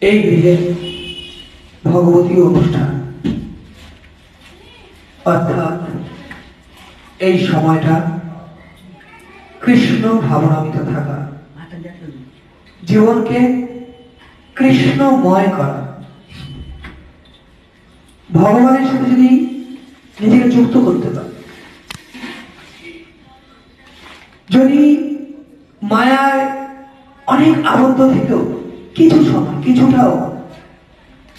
এই গৃহে ভগবতী অনুষ্ঠান। অর্থাৎ এই সময়টা কৃষ্ণ ভাবনামিত থাকা। জীবনকে কৃষ্ণময় করা। ভগবানের সাথে যদি নিজেকে যুক্ত করতে পারে। যদি মায়ায় অনেক আবদ্ধ থেকেও কিছু সময়, কিছুটাও।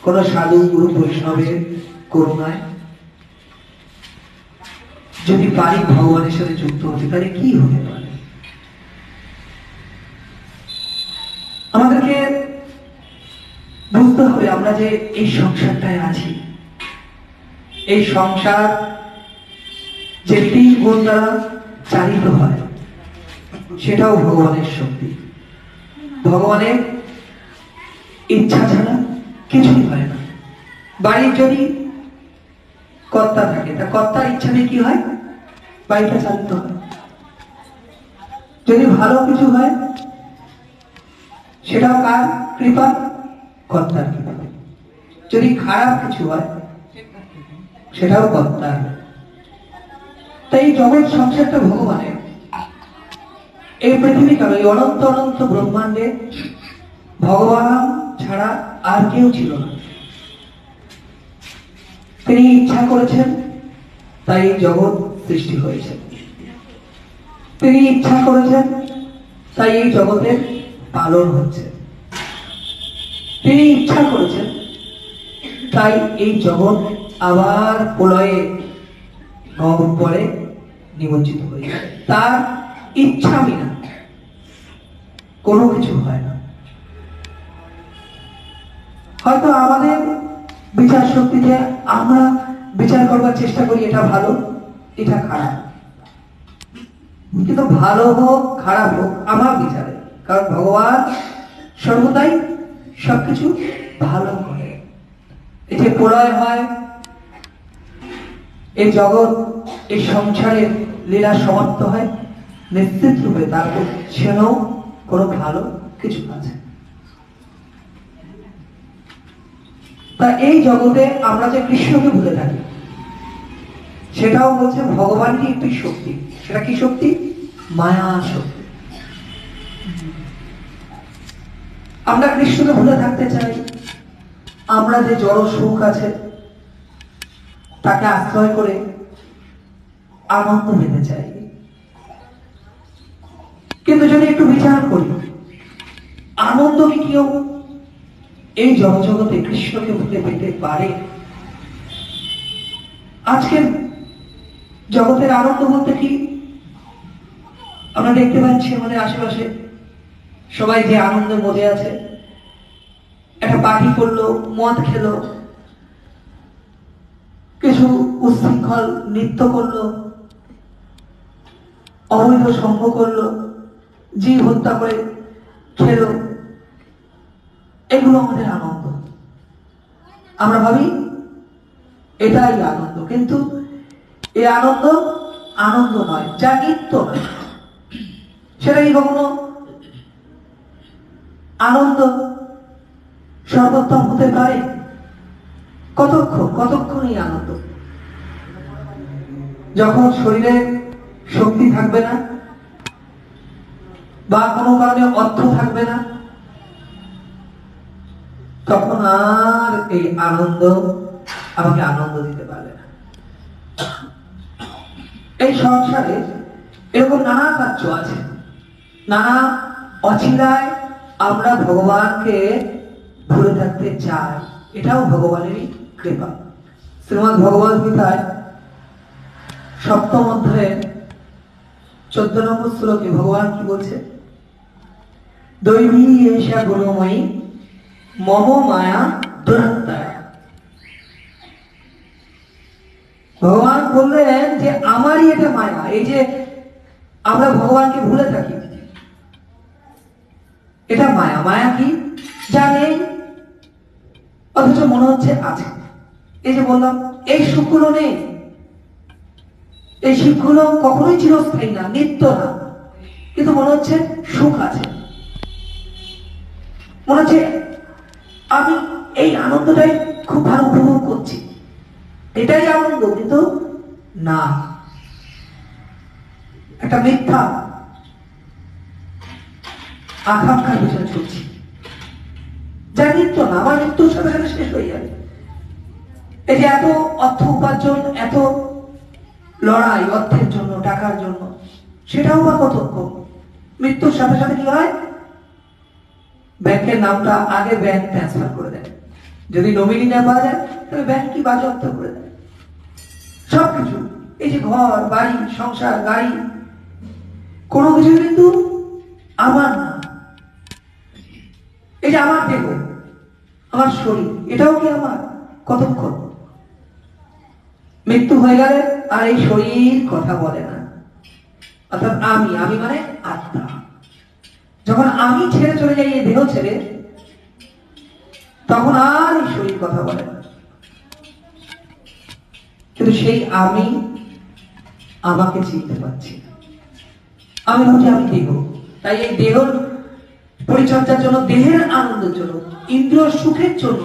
কোন সাধু গুরু বৈষ্ণবের করুণায়। যদি পারি ভগবানের সাথে যুক্ত হতে তাহলে কি হতে পারে? আমাদেরকে বুঝতে হবে আমরা যে এই সংসারটায় আছি। এই সংসার যে তিন গুণ দ্বারা চালিত হয়, সেটাও ভগবানের শক্তি। ভগবানের ইচ্ছা ছাড়া কিছুই হয় না। বাড়ির যদি কর্তা থাকে, তা কর্তার ইচ্ছাতে কি হয়? বাড়িটা চালিত হয়। যদি ভালো কিছু হয়, সেটাও কার কৃপা? কর্তার কৃপা। যদি খারাপ কিছু হয়, সেটাও কর্তার। তাই এই জগৎ সংসারটা ভগবানের। এই পৃথিবী কেন এই অনন্ত অনন্ত ব্রহ্মাণ্ডে ভগবান ছাড়া আর কেউ ছিল না। তিনি ইচ্ছা করেছেন, তাই জগৎ সৃষ্টি হয়েছে। তিনি ইচ্ছা করেছেন, তাই এই জগতের পালন হচ্ছে। তিনি ইচ্ছা করেছেন, তাই এই জগৎ আবার প্রলয়ে পরে নিমজ্জিত হয়ে যায়। তার ইচ্ছা বিনা কোনো কিছু হয় না। হয়তো আমাদের বিচার শক্তিতে আমরা বিচার করবার চেষ্টা করি, এটা ভালো, এটা খারাপ। কিন্তু ভালো হোক, খারাপ হোক, আমার বিচারে। কারণ ভগবান সর্বদাই সবকিছু ভালো করে। যে প্রলয় হয় এই জগৎ এই সংসারের লীলা সমাপ্ত হয়, নিশ্চিত রূপে তার পেছনেও কোনো ভালো কিছু আছে তা এই জগতে আমরা যে কৃষ্ণকে ভুলে থাকি, সেটাও বলছে ভগবানই একটি শক্তি। সেটা কি শক্তি? মায়া শক্তি। আমরা কৃষ্ণকে ভুলে থাকতে চাই। আমরা যে জড় সুখ আছে, তাকে আশ্রয় করে আনন্দ পেতে চাই। কিন্তু যদি একটু বিচার করি, আনন্দ কি কেউ এই জগজগতে কৃষ্ণকে ভুলে পেতে পারে। আজকের জগতের আনন্দ বলতে কি? আমরা দেখতে পাচ্ছি আমাদের আশেপাশে সবাই যে আনন্দের মধ্যে আছে। একটা পার্টি করল, মদ খেলো, কিছু উচ্ছৃঙ্খল নৃত্য করল, অবৈধ সঙ্গ করল, জীব হত্যা করে খেলো। এগুলো আমাদের আনন্দ। আমরা ভাবি, এটাই আনন্দ। কিন্তু এই আনন্দ আনন্দ নয়, যা নিত্য নয়। সেটা কি কখনো আনন্দ সর্বোত্তম হতে পারে? কতক্ষণ কতক্ষণ এই আনন্দ? যখন শরীরে শক্তি থাকবে না, বা কোনো কারণে অর্থ থাকবে না তখন আর এই আনন্দ, আমাকে আনন্দ দিতে পারবে না। এই সংসারে এরকম নানা কার্য আছে। নানা অচিলায় আমরা ভগবানকে ভুলে থাকতে চাই। এটাও ভগবানেরই কৃপা। শ্রীমদ ভগবত গীতায় সপ্তম অধ্যায়ে চোদ্দ নম্বর শ্লোকে ভগবান কি বলছে? দৈবী এসা গুণময়ী মম মায়া দুরত্তায় ভগবান বললেন যে, আমারই এটা মায়া, এই যে আমরা ভগবানকে ভুলে থাকি। এটা মায়া মায়া কি? যা নেই, অথচ মনে হচ্ছে আছে। এই যে বললাম, এই সুখগুলো নেই। এই সুখগুলো কখনোই চিরস্থায়ী না, নিত্য না। কিন্তু মনে হচ্ছে সুখ আছে। মনে হচ্ছে আমি এই আনন্দটাই খুব ভালো উপভোগ করছি। এটাই আনন্দ কিন্তু না। একটা মিথ্যা আকাঙ্ক্ষার পিছনে ছুটছি যা নিত্য না, আমার মৃত্যুর সাথে সাথে শেষ হয়ে যাবে। এই যে এত অর্থ উপার্জন, এত লড়াই অর্থের জন্য, টাকার জন্য, সেটাও বা কতক্ষণ মৃত্যুর সাথে সাথে কি হয়? ব্যাংকের নামটা আগে ব্যাংক ট্রান্সফার করে দেয়। যদি নমিনি না পাওয়া যায়, তাহলে ব্যাংক কি বাজেয়াপ্ত করে দেয়? সবকিছু। এই যে ঘর, বাড়ি, সংসার, গাড়ি, কোনো কিছু কিন্তু আমার না। এই যে আমার দেহ, আমার শরীর, এটাও কি আমার? কতক্ষণ মৃত্যু হয়ে গেলে আর এই শরীর কথা বলে না। অর্থাৎ আমি আমি মানে আত্মা। যখন আমি ছেড়ে চলে যাই, এই দেহ ছেড়ে, তখন আর এই শরীর কথা বলে কিন্তু সেই আমি আমাকে চিনতে পারছি আমি ভাবছি, আমি দেহ। তাই এই দেহ পরিচর্যার জন্য, দেহের আনন্দের জন্য ইন্দ্র সুখের জন্য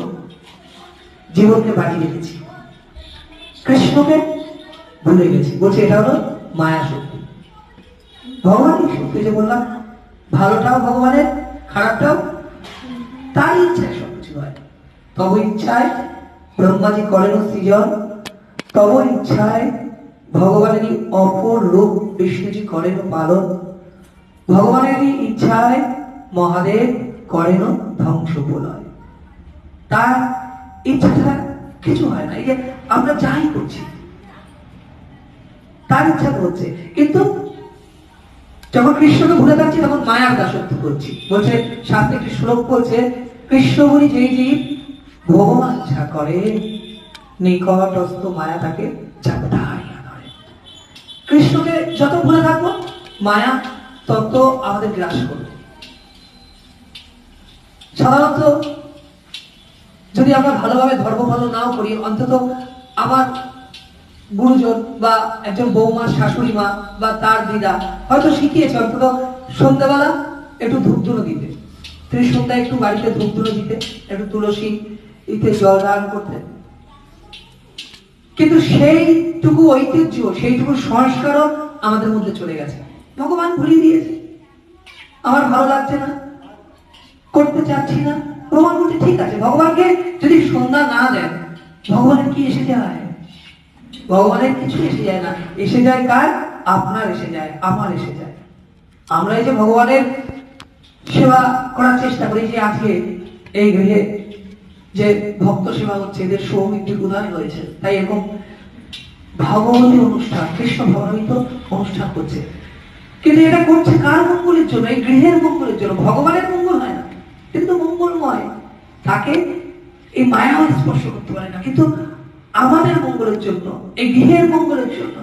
জীবনকে বাড়ি রেখেছি। কৃষ্ণকে ভুলে গেছি। বলছে, এটা হলো মায়া শক্তি ভগবানই শক্তি যে বললাম ভালোটাও ভগবানের, খারাপটাও? তার ইচ্ছায় সবকিছু হয়। তব ইচ্ছায় ব্রহ্মাজি করেন সৃজন, তব ইচ্ছায় ভগবানেরই অপর রূপ বিষ্ণুজি করেন পালন। ভগবানেরই ইচ্ছায় মহাদেব করেন ধ্বংস প্রলয় তার ইচ্ছা ছাড়া কিছু হয় না, এই যে আমরা যাই করছি, তার ইচ্ছা হচ্ছে। কিন্তু যখন কৃষ্ণকে ভুলে থাকছি তখন মায়ার দাসত্ব করছি। বলছে, শাস্ত্রে একটি শ্লোক বলছে কৃষ্ণ বলি যেই জীব ভগবান ইচ্ছা করে, নিকটস্থ মায়া তাকে কৃষ্ণকে যত ভুলে থাকব, মায়া তত আমাদের গ্রাস করবে। সাধারণত যদি আমরা ভালোভাবে ধর্ম পালন নাও করি, অন্তত আমার গুরুজন বা একজন বৌমা, শাশুড়ি মা বা তার দিদা হয়তো শিখিয়েছে অন্তত সন্ধ্যাবেলা একটু ধূপধুনো দিতে। তিনি সন্ধ্যায় একটু বাড়িতে ধূপধুনো দিতে, একটু তুলসী ইতে জল দান করতে। কিন্তু সেইটুকু ঐতিহ্য, সেইটুকু সংস্কারও আমাদের মধ্যে চলে গেছে। ভগবান ভুলিয়ে দিয়েছে। আমার ভালো লাগছে না। করতে চাচ্ছি না। ভগবান বলছে, ঠিক আছে, ভগবানকে যদি সন্ধ্যা না দেন, ভগবানের কি এসে যায়? ভগবানের কিছু এসে যায় না। এসে যায় কার? আপনার এসে যায়, আমার এসে যায়। আমরা এই যে ভগবানের সেবা করার চেষ্টা করি যে আজকে এই গৃহে যে ভক্ত সেবা হচ্ছে, এদের সৌমিত্রিক উদয় হয়েছে। তাই এরকম ভগবতী অনুষ্ঠান, কৃষ্ণ ভগবত অনুষ্ঠান করছে। কিন্তু এটা করছে কার মঙ্গলের জন্য? এই গৃহের মঙ্গলের জন্য। ভগবানের মঙ্গল হয় না। কিন্তু মঙ্গলময়। তাকে এই মায়া স্পর্শ করতে পারে না। কিন্তু আমাদের মঙ্গলের জন্য, এই গৃহের মঙ্গলের জন্য।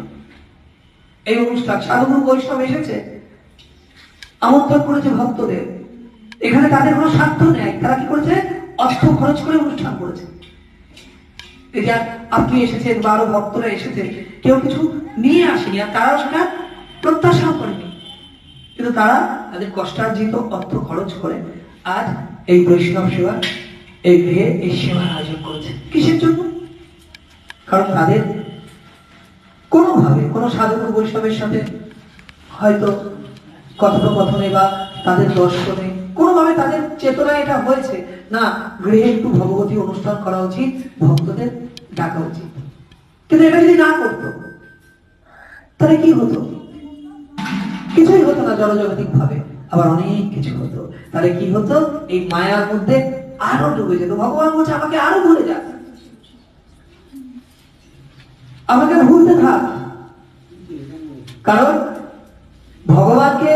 এই অনুষ্ঠান সাধুগুরু বৈষ্ণব এসেছে। আমন্ত্রণ করেছে ভক্তদের। এখানে তাদের কোনো স্বার্থ নেই। তারা কি করেছে? অর্থ খরচ করে অনুষ্ঠান করেছে। আপনি এসেছেন বা আরও ভক্তরা এসেছে কেউ কিছু নিয়ে আসেনি আর তারাও সেটা প্রত্যাশাও করেনি। কিন্তু তারা তাদের কষ্টার্জিত অর্থ খরচ করে আজ এই বৈষ্ণব সেবা এই গৃহে এই সেবার আয়োজন করেছে। কিসের জন্য? কারণ তাদের কোনোভাবে, কোনো সাধুগুরু বৈষ্ণবের সাথে হয়তো কথোপকথনে বা তাদের দর্শনে কোনোভাবে তাদের চেতনায় এটা হয়েছে, না, গৃহে একটু ভগবতী অনুষ্ঠান করা উচিত, ভক্তদের ডাকা উচিত। কিন্তু এটা যদি না করতো, তাহলে কি হতো? কিছুই হতো না জনজাগতিক ভাবে আবার অনেক কিছু হতো। তাহলে কি হতো? এই মায়ার মধ্যে আরও ডুবে যেত। ভগবান বলছে, আমাকে আরও ভুলে যা আমাকে ভুলতে থাক। কারণ ভগবানকে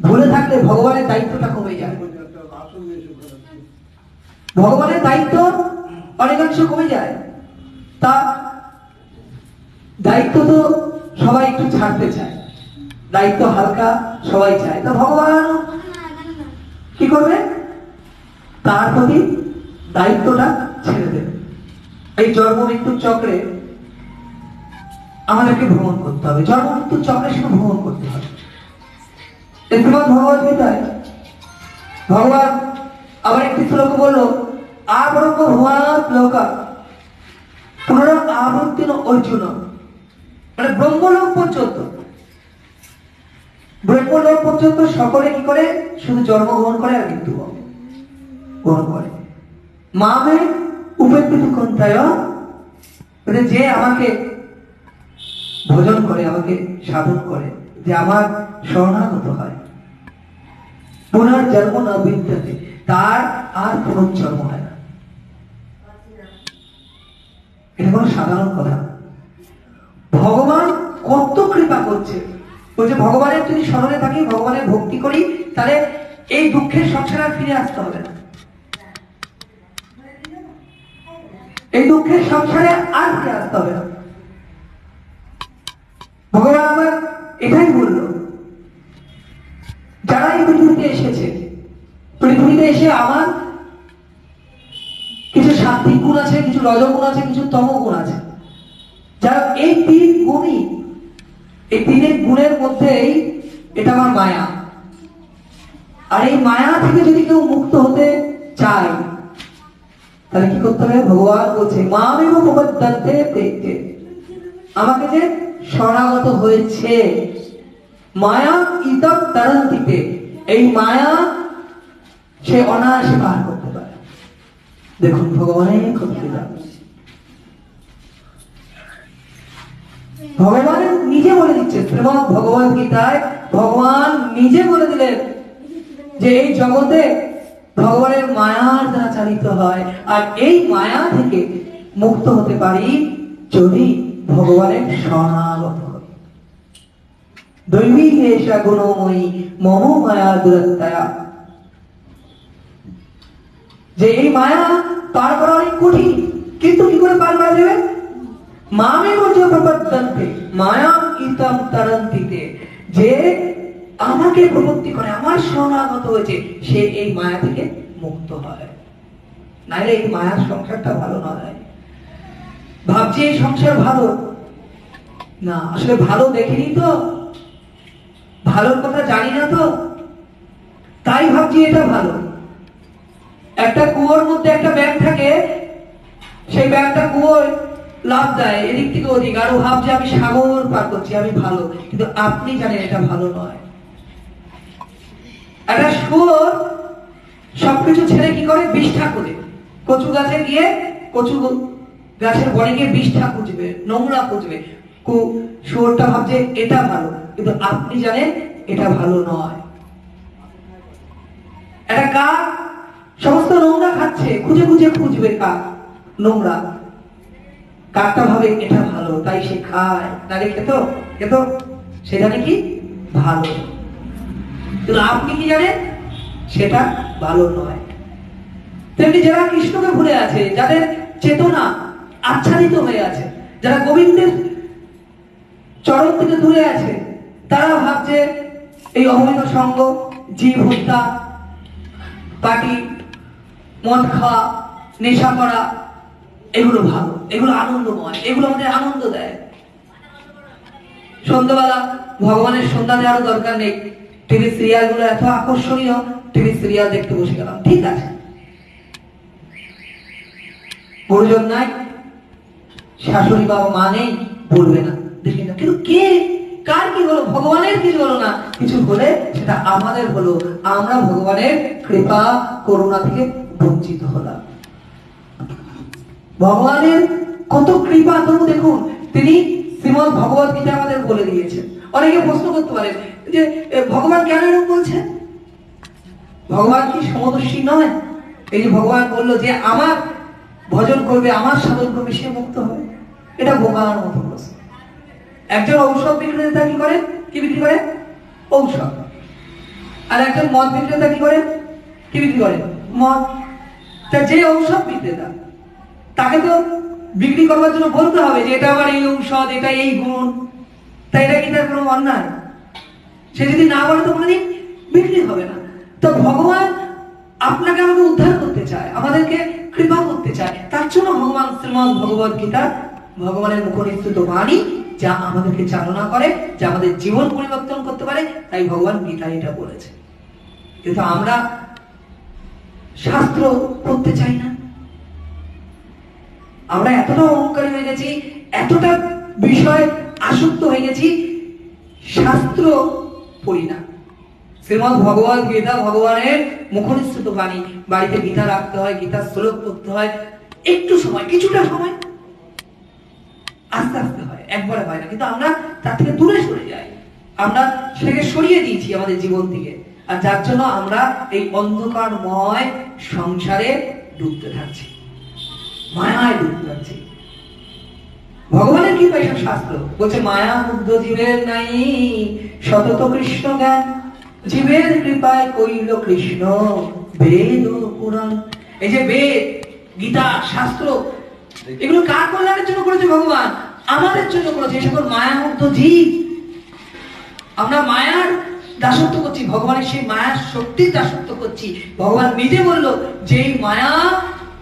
ভুলে থাকলে ভগবানের দায়িত্বটা কমে যায়। ভগবানের দায়িত্ব অনেকাংশ কমে যায়। তা দায়িত্ব তো সবাই একটু ছাড়তে চায়। দায়িত্ব হালকা সবাই চায়। তা ভগবান কি করবে? তার প্রতি দায়িত্বটা ছেড়ে দেবে। এই জন্ম মৃত্যুর চক্রে আমাদেরকে ভ্রমণ করতে হবে। জন্ম মৃত্যুর চক্রের সঙ্গে ভ্রমণ করতে হবে। শ্রীমদ ভগবত গীতায় ভগবান আবার একটি শ্লোক বলল, আবরঙ্গ ভুয়াত লোকা, পুনরায় আবর্তিন অর্জুন। মানে ব্রহ্মলোক পর্যন্ত। ব্রহ্মলোক পর্যন্ত সকলে কি করে? শুধু জন্মগ্রহণ করে আর মৃত্যু গ্রহণ করে। মামে উপেক্ষিত কন্তায় মানে যে আমাকে ভোজন করে, আমাকে সাধন করে, যে আমার শরণাগত হয়। পুনর্জন্ম না বিদ্যাতে, তার আর পুনর্জন্ম হয় না। এটা কোনো সাধারণ কথা ভগবান কত কৃপা করছে। বলছে ভগবানের যদি স্মরণে থাকি, ভগবানের ভক্তি করি, তাহলে এই দুঃখের সংসারে আর ফিরে আসতে হবে না। এই দুঃখের সংসারে আর ফিরে আসতে হবে না। ভগবান আমার এটাই বলল। যারা এই পৃথিবীতে এসেছে, পৃথিবীতে এসে আমার কিছু সাত্বিক গুণ আছে, কিছু রজগুণ আছে, কিছু তম গুণ আছে। যারা এই তিন গুণই, এই তিনের গুণের মধ্যেই এটা আমার মায়া। আর এই মায়া থেকে যদি কেউ মুক্ত হতে চায়, তাহলে কি করতে হবে? ভগবান বলছে মা এবং উপদ্যান্তে দেখতে আমাকে যে শরণাগত হয়েছে। মায়া ইতম তারন্তিতে। এই মায়া সে অনায়াসে পার করতে পারে। দেখুন ভগবানের ক্ষমতা ভগবান নিজে বলে দিচ্ছে শ্রীমদ ভগবত গীতায় ভগবান নিজে বলে দিলেন যে এই জগতে ভগবানের মায়ার দ্বারা চালিত হয়। আর এই মায়া থেকে মুক্ত হতে পারি যদি ভগবানের শরণাগত এসা গুণময়ী যে এই মায়া পার করা অনেক কঠিন, কিন্তু কি করে পার করা যাবে? মামে তারন্তিতে। যে আমাকে প্রবৃত্তি করে, আমার শরণাগত হয়েছে, সে এই মায়া থেকে মুক্ত হয়। নাহলে এই মায়ার সংসারটা ভালো নয় ভাবছি এই সংসার ভালো। না, আসলে ভালো দেখিনি তো। ভালোর কথা জানি না তো। তাই ভাবছি এটা ভালো। একটা কুয়োর মধ্যে একটা ব্যাগ থাকে, সেই ব্যাগটা কুয়োয় লাভ দেয়, এদিক থেকে ওদিক। আরও ভাবছে, আমি সাগর পার করছি, আমি ভালো। কিন্তু আপনি জানেন এটা ভালো নয়। একটা শুয়োর সবকিছু ছেড়ে কি করে? বিষ্ঠা করে কচু গাছে গিয়ে কচু গাছের বনে গিয়ে বিষ্ঠা খুঁজবে নোংরা খুঁজবে কু- শুয়োরটা ভাবছে, এটা ভালো। কিন্তু আপনি জানেন, এটা ভালো নয়। একটা কাক সমস্ত নোংরা খাচ্ছে, খুঁজে খুঁজে খুঁজবে কাক, নোংরা। কাকটা ভাবে, এটা ভালো। তাই সে খায়। তাহলে খেত খেত। সেটা নাকি ভালো। কিন্তু আপনি কি জানেন? সেটা ভালো নয়। তেমনি যারা কৃষ্ণকে ভুলে আছে, যাদের চেতনা আচ্ছাদিত হয়ে আছে। যারা গোবিন্দের চরণ থেকে দূরে আছে, তারা ভাবছে এই অবৈধ সঙ্গ, জীব হত্যা পার্টি মদ খাওয়া, নেশা করা, এগুলো ভালো, এগুলো আনন্দময়, এগুলো আমাদের আনন্দ দেয়। সন্ধ্যাবেলা ভগবানের সন্ধ্যা দেওয়ারও দরকার নেই। টিভি সিরিয়ালগুলো এত আকর্ষণীয় টিভি সিরিয়াল দেখতে বসে গেলাম। ঠিক আছে। গুরুজন নাই। শাশুড়ি বাবা মা নেই, বলবে না। দেখি না কিন্তু কে? কার কি হলো? ভগবানের কিছু হলো না? কিছু হলে সেটা আমাদের হলো। আমরা ভগবানের কৃপা, করুণা থেকে বঞ্চিত হলাম। ভগবানের কত কৃপা, তবু দেখুন, তিনি শ্রীমদ ভগবত গীতা আমাদের বলে দিয়েছেন। অনেকে প্রশ্ন করতে পারেন যে ভগবান কেন এরকম বলছেন? ভগবান কি সমদর্শী নয়? এই যে ভগবান বলল যে, আমার ভজন করবে, আমার সাধন করবে, সে মুক্ত হবে। এটা বোকার মতো প্রশ্ন একজন ঔষধ বিক্রেতা কি করে? কি বিক্রি করে? ঔষধ। আর একজন মদ বিক্রেতা কি করে? কি বিক্রি করে? মদ। তা যে ঔষধ বিক্রেতা, তাকে তো বিক্রি করবার জন্য বলতে হবে যে, এটা আমার এই ঔষধ, এটা এই গুণ। তা এটা কি তার কোনো অন্যায়? সে যদি না বলে, তো কোনোদিন বিক্রি হবে না। তো ভগবান আপনাকে আমাকে উদ্ধার করতে চায়, আমাদেরকে কৃপা করতে চায়। তার জন্য ভগবান শ্রীমদ ভগবত গীতা ভগবানের মুখনিশ্চিত বাণী যা আমাদেরকে চালনা করে, যা আমাদের জীবন পরিবর্তন করতে পারে, তাই ভগবান গীতা এটা বলেছে। কিন্তু আমরা শাস্ত্র পড়তে চাই না। আমরা এতটা অহংকারী হয়ে গেছি, এতটা বিষয় আসক্ত হয়ে গেছি, শাস্ত্র পড়ি না। শ্রীমদ ভগবত গীতা ভগবানের মুখনিসৃত বাণী, বাড়িতে গীতা রাখতে হয়, গীতার শ্লোক পড়তে হয়, একটু সময়, কিছুটা সময় আস্তে আস্তে হয়, একবারে হয় না। কিন্তু আমরা তার থেকে দূরে সরে যাই। আমরা সেটাকে সরিয়ে দিয়েছি আমাদের জীবন থেকে। আর যার জন্য আমরা এই অন্ধকারময় সংসারে ডুবতে থাকছি। মায়ায় ডুবতে থাকছি। ভগবানের কি পাইসব শাস্ত্র বলছে, মায়া মুগ্ধ জীবের নাই, সতত কৃষ্ণ জ্ঞান। জীবের কৃপায় কইল কৃষ্ণ, বেদ পুরাণ। এই যে বেদ, গীতা, শাস্ত্র এগুলো কার কল্যাণের জন্য করেছে ভগবান? আমাদের জন্য করেছে, এই সকল মায়া মুগ্ধ জীব। আমরা মায়ার দাসত্ব করছি, ভগবানের সেই মায়ার শক্তির দাসত্ব করছি। ভগবান নিজে বলল যে মায়া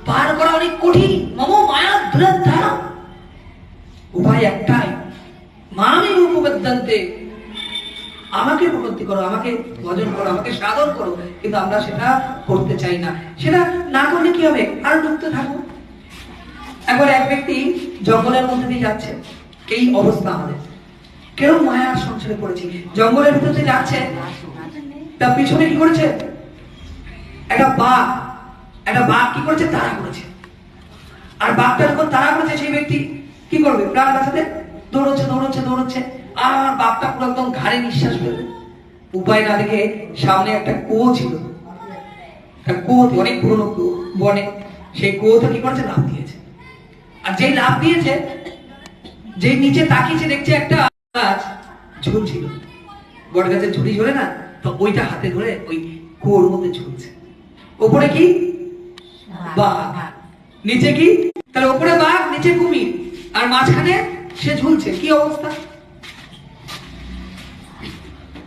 পার করা অনেক কঠিন, মম মায়া দুরাধার উপায় একটাই, মামি উপবদ্ধান্তে আমাকে প্রবৃত্তি করো, আমাকে ভজন করো, আমাকে সাধন করো, কিন্তু আমরা সেটা করতে চাই না। সেটা না করলে কি হবে? আর ডুবতে থাকব। একবার এক ব্যক্তি জঙ্গলের মধ্যে দিয়ে যাচ্ছে। এই অবস্থা আমাদের। কেউ মায়ার সংসারে পড়েছি? জঙ্গলের ভিতরে দিয়ে যাচ্ছে। তার পিছনে কি করেছে? একটা বাঘ। একটা বাঘ কি করেছে? তাড়া করেছে। আর বাঘটা যখন তাড়া করেছে, সেই ব্যক্তি কি করবে? প্রাণ বাঁচাতে দৌড়চ্ছে দৌড়চ্ছে দৌড়চ্ছে। আর বাঘটা পুরো একদম ঘাড়ে নিঃশ্বাস ফেলবে। উপায় না দেখে সামনে একটা কুয়ো ছিল। কুয়োতে অনেক পুরনো কুয়ো, বনে। সেই কুয়োতে কি করেছে? লাভ দিয়েছে আর যেই লাভ দিয়েছে যে নিচে তাকিয়েছে দেখছে একটা গাছ ঝুলছিল বট গাছের ঝুড়ি ঝরে না তো ওইটা হাতে ধরে ওই কুয়োর মধ্যে ঝুলছে। ওপরে কি? বাঘ। নিচে কি? তাহলে ওপরে বাঘ নিচে কুমির। আর মাঝখানে সে ঝুলছে। কি অবস্থা?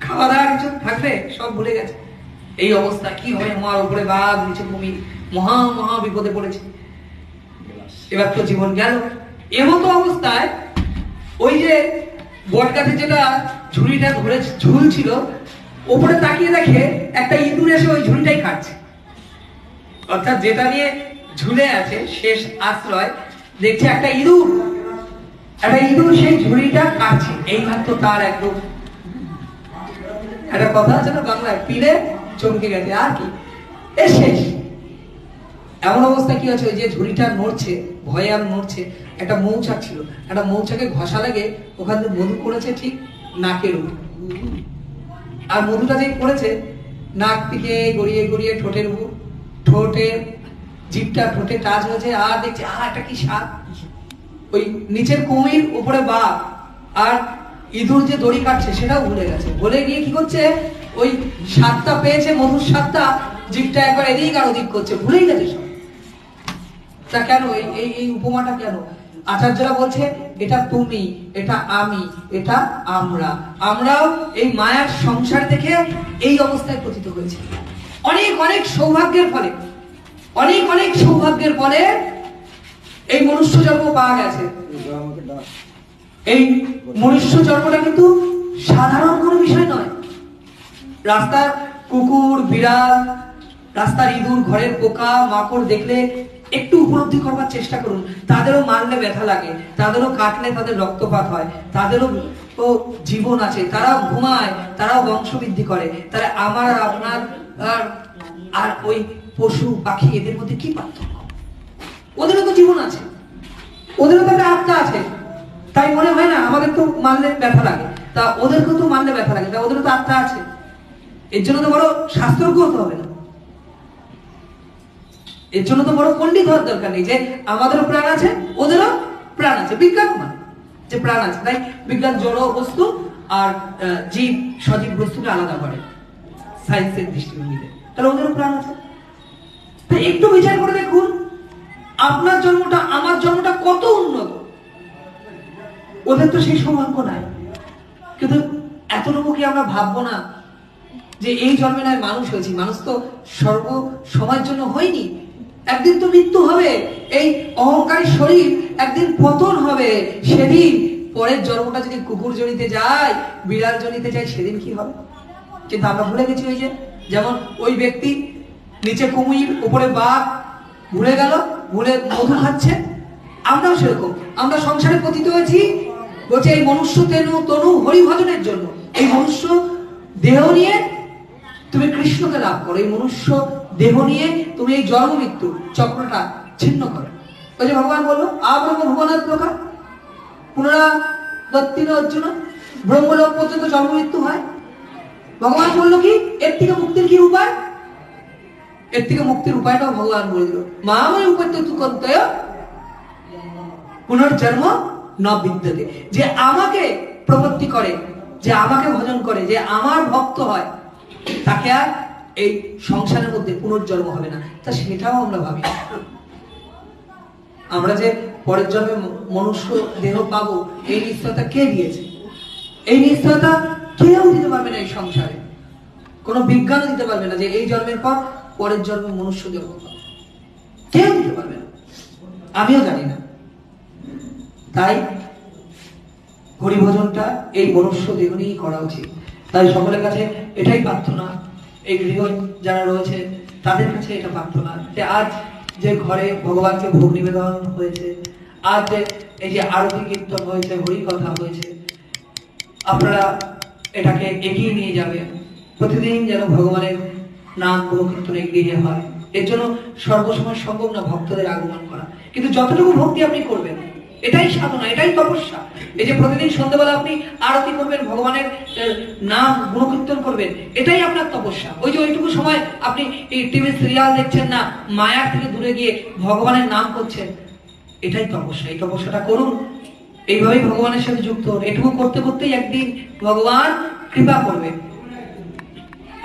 খাওয়া দাওয়া কিছু থাকবে? সব ভুলে গেছে। এই অবস্থা কি হবে? আমার উপরে বাঘ নিচে কুমির। মহা মহা বিপদে পড়েছে। এবার তো জীবন গেল। এমতো অবস্থায় ওই যে বট গাছে যেটা ঝুড়িটা ধরে ঝুলছিল, ওপরে তাকিয়ে দেখে একটা ইঁদুর এসে ওই ঝুড়িটাই খাচ্ছে অর্থাৎ যেটা নিয়ে ঝুলে আছে, শেষ আশ্রয়, দেখছে একটা ইঁদুর। একটা ইঁদুর সেই ঝুড়িটা কাটছে। এই মাত্র তার একদম একটা কথা আছে না বাংলায়, পিলে চমকে গেছে। আর কি? এ শেষ। এমন অবস্থা কি হচ্ছে ওই যে ঝুড়িটা নড়ছে, ভয়ে আর নড়ছে, একটা মৌচাক ছিল, একটা মৌচাকে ঘষা লাগে ওখান থেকে মধু পড়েছে ঠিক নাকের উপর। আর মধুটা যে পড়েছে, নাক থেকে গড়িয়ে গড়িয়ে ঠোঁটের উপর, ঠোঁটে, জিভটা, ঠোঁটে টাচ হয়েছে, আর দেখছে, আহ এটা কি স্বাদ ওই নিচের কুমির, উপরে বাঘ, আর ইঁদুর যে দড়ি কাটছে, সেটাও ভুলে গেছে। ভুলে গিয়ে কি করছে, ওই স্বাদটা পেয়েছে, মধুর স্বাদটা জিভটা একবার এদিক আর ওদিক করছে, ভুলেই গেছে সব। তা কেন? এই এই উপমাটা কেন? আচার্যরা বলছে, এটা তুমি, এটা আমি, এটা আমরা। আমরাও এই মায়ার সংসার থেকে এই অবস্থায় পতিত হয়েছি। অনেক অনেক সৌভাগ্যের ফলে, অনেক অনেক সৌভাগ্যের ফলে এই মনুষ্য জন্ম পাওয়া গেছে। এই মনুষ্য জন্মটা কিন্তু সাধারণ কোনো বিষয় নয়। রাস্তার কুকুর, বিড়াল, রাস্তার ইঁদুর, ঘরের পোকা, মাকড় দেখলে একটু উপলব্ধি করবার চেষ্টা করুন। তাদেরও মারলে ব্যথা লাগে, তাদেরও কাটলে তাদের রক্তপাত হয়, তাদেরও তো জীবন আছে, তারাও ঘুমায়, তারাও বংশবৃদ্ধি করে। তাহলে আমার আপনার আর আর ওই পশু, পাখি, এদের মধ্যে কি পার্থক্য? ওদেরও তো জীবন আছে, ওদেরও তো একটা আত্মা আছে। তাই মনে হয় না, আমাদের তো মারলে ব্যথা লাগে। তা ওদেরকেও তো মারলে ব্যথা লাগে, তা ওদেরও তো আত্মা আছে। এর জন্য তো বড় শাস্ত্রজ্ঞ হতে হবে না। এর জন্য তো বড় পণ্ডিত হওয়ার দরকার নেই যে আমাদেরও প্রাণ আছে, ওদেরও প্রাণ আছে। বিজ্ঞান মানে যে প্রাণ আছে, তাই বিজ্ঞান জড় বস্তু আর জীব সজীব বস্তুকে আলাদা করে সায়েন্সের দৃষ্টিভঙ্গিতে। তাহলে ওদেরও প্রাণ আছে। একটু বিচার করে দেখুন, আপনার জন্মটা, আমার জন্মটা কত উন্নত? ওদের তো সেই সৌভাগ্য নাই। কিন্তু এতটুকু কি আমরা ভাববো না যে এই জন্মে নয়, মানুষ হয়েছি। মানুষ তো সর্ব সময়ের জন্য হয়নি। একদিন তো মৃত্যু হবে, এই অহংকারী শরীর একদিন পতন হবে। সেদিন পরের জন্মটা যদি কুকুর জড়িতে যায়, বিড়াল জড়িতে যায়, সেদিন কি হবে? কিন্তু আমরা ভুলে গেছি ওই যে, যেমন ওই ব্যক্তি নিচে কুমির, উপরে বাঘ, ভুলে গেল, ভুলে মধু খাচ্ছে। আমরাও সেরকম, আমরা সংসারে পতিত হয়েছি। বলছে, এই মনুষ্য তেনু তনু হরিভজনের জন্য। এই মনুষ্য দেহ নিয়ে তুমি কৃষ্ণকে লাভ করো। এই মনুষ্য দেহ নিয়ে তুমি এই জন্ম মৃত্যু চক্রটা ছিন্ন করো। ওই যে ভগবান বলল আব্রহ্ম ভুবনাথ প্রকার? পুনরা দত্তিন অর্জুন ব্রহ্মলোক পর্যন্ত জন্ম মৃত্যু হয়? ভগবান বলল কি, এর থেকে মুক্তির কি উপায়? এর থেকে মুক্তির উপায়টাও ভগবান বলে দিল। মা আমি উপায় তু কর্তয় পুনর্জন্ম ন বিদ্যতে যে আমাকে প্রবৃত্তি করে, যে আমাকে ভজন করে, যে আমার ভক্ত হয়, তাকে আর এই সংসারের মধ্যে পুনর্জন্ম হবে না। তা সেটাও আমরা ভাবি। আমরা যে পরের জন্মে মনুষ্য দেহ পাবো, এই নিশ্চয়তা কে দিয়েছে? এই নিশ্চয়তা কেউ দিতে পারবে না এই সংসারে। কোনো বিজ্ঞানও দিতে পারবে না যে এই জন্মের পর পরের জন্মে মনুষ্য দেহ পাবো। কেউ দিতে পারবে না। আমিও জানি না। তাই হরিভজনটা এই মনুষ্য দেহ নিয়েই করা উচিত। তাই সকলের কাছে এটাই প্রার্থনা। এই গৃহ যারা রয়েছে, তাদের কাছে এটা প্রার্থনা যে আজ যে ঘরে ভগবানকে ভোগ নিবেদন হয়েছে, আজ যে এই যে আরতি কীর্তন হয়েছে, হরি কথা হয়েছে, আপনারা এটাকে এগিয়ে নিয়ে যাবেন। প্রতিদিন যেন ভগবানের নাম গুণকীর্তনে এগিয়ে হয়। এর জন্য সর্বসময় সম্ভব না ভক্তদের আগমন করা। কিন্তু যতটুকু ভক্তি আপনি করবেন এটাই সাধনা, এটাই তপস্যা। এই যে প্রতিদিন সন্ধ্যেবেলা আপনি আরতি করবেন, ভগবানের নাম গুণকীর্তন করবেন, এটাই আপনার তপস্যা। ওই যে ওইটুকু সময় আপনি এই টিভি সিরিয়াল দেখছেন না, মায়ার থেকে দূরে গিয়ে ভগবানের নাম করছেন, এটাই তপস্যা। এই তপস্যাটা করুন। এইভাবেই ভগবানের সাথে যুক্ত হন। এটুকু করতে করতেই একদিন ভগবান কৃপা করবে।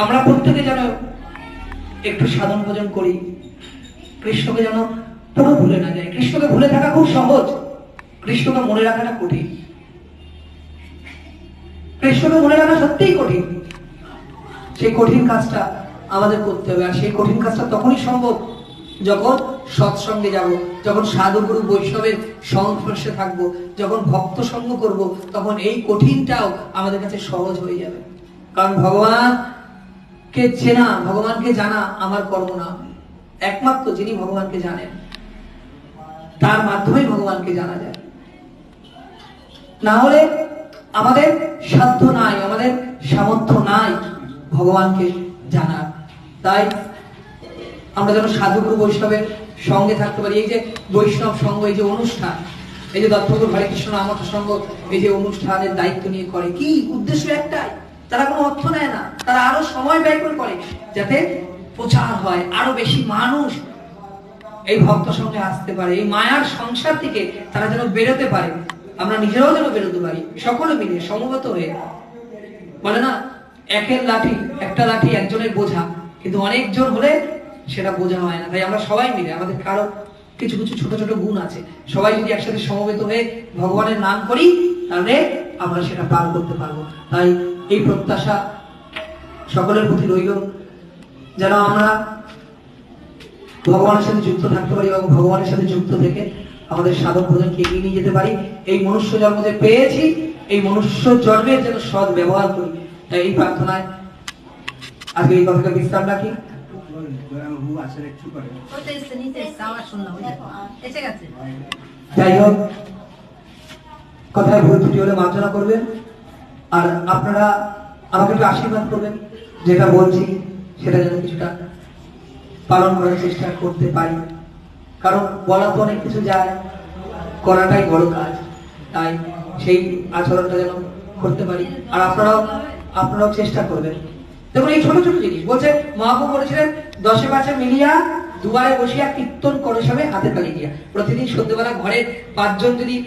আমরা প্রত্যেকে যেন একটু সাধন ভজন করি। কৃষ্ণকে যেন পুরো ভুলে না যায়। কৃষ্ণকে ভুলে থাকা খুব সহজ। কৃষ্ণকে মনে রাখাটা কঠিন। কৃষ্ণকে মনে রাখা সত্যিই কঠিন। সেই কঠিন কাজটা আমাদের করতে হবে, আর সেই কঠিন কাজটা তখনই সম্ভব যখন সৎসঙ্গে যাব, যখন সাধুগুরু বৈষ্ণবের সংস্পর্শে থাকব, যখন ভক্ত সঙ্গ করব, তখন এই কঠিনটাও আমাদের কাছে সহজ হয়ে যাবে। কারণ ভগবানকে চেনা, ভগবানকে জানা আমার কর্ম না। একমাত্র যিনি ভগবানকে জানেন, তার মাধ্যমে ভগবানকে জানা যায়। না হলে আমাদের সাধ্য নাই, আমাদের সামর্থ্য নাই ভগবানকে জানার। তাই আমরা যেন সাধুগুরু বৈষ্ণবের সঙ্গে থাকতে পারি। এই যে বৈষ্ণব সঙ্গ, এই যে অনুষ্ঠান, এই যে দত্তগুরু হরে কৃষ্ণ নামঠ সঙ্গ, এই যে অনুষ্ঠানের দায়িত্ব নিয়ে করে, কি উদ্দেশ্য একটাই? তারা কোনো অর্থ নেয় না। তারা আরও সময় ব্যয় করে করে, যাতে প্রচার হয়, আরও বেশি মানুষ এই ভক্ত সঙ্গে আসতে পারে। এই মায়ার সংসার থেকে তারা যেন বেরোতে পারে। আমরা নিজেরাও যেন বেরোতে পারি, সকলে মিলে সমবেত হয়ে। বলে না, একের লাঠি, একটা লাঠি একজনের বোঝা, কিন্তু অনেকজন হলে সেটা বোঝা হয় না। তাই আমরা সবাই মিলে, আমাদের কারও কিছু কিছু ছোট ছোট গুণ আছে, সবাই যদি একসাথে সমবেত হয়ে ভগবানের নাম করি, তাহলে আমরা সেটা পার করতে পারব। তাই এই প্রত্যাশা সকলের প্রতি রইল। যেন আমরা ভগবানের সাথে যুক্ত থাকতে পারি এবং ভগবানের সাথে যুক্ত থেকে আমাদের সাধক ভোজনকে এগিয়ে নিয়ে যেতে পারি? এই মনুষ্য জন্ম যে পেয়েছি, এই মনুষ্য জন্মের যেন সৎ ব্যবহার করি। তাই এই প্রার্থনায় আজকে এই কথাটা বিশ্রাম রাখি। যাই হোক, কথায় ভুল ত্রুটি হলে মার্জনা করবেন। আর আপনারা আমাকে একটু আশীর্বাদ করবেন, যেটা বলছি, সেটা যেন কিছুটা পালন করার চেষ্টা করতে পারি। কারণ বলা তো অনেক কিছু যায়, করাটাই বড় কাজ। তাই সেই আচরণটা যেন করতে পারি। আর আপনারাও আপনারাও চেষ্টা করবেন। দেখুন, এই ছোট ছোট জিনিস। বলছে মহাপ্রভু বলেছিলেন, দশে পাঁচে মিলিয়া দুবারে বসিয়া কীর্তন করে সবে হাতে তালি দিয়া। প্রতিদিন সন্ধ্যেবেলা ঘরের পাঁচজন যদি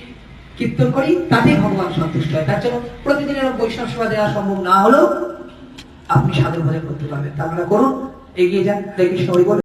কীর্তন করি, তাতেই ভগবান সন্তুষ্ট হয়। তার জন্য প্রতিদিন এরকম বৈষ্ণব সেবা দেওয়া সম্ভব না হলেও আপনি সাধন ভজন করতে পারবেন। তা আপনারা করুন, এগিয়ে যান। হরে কৃষ্ণ।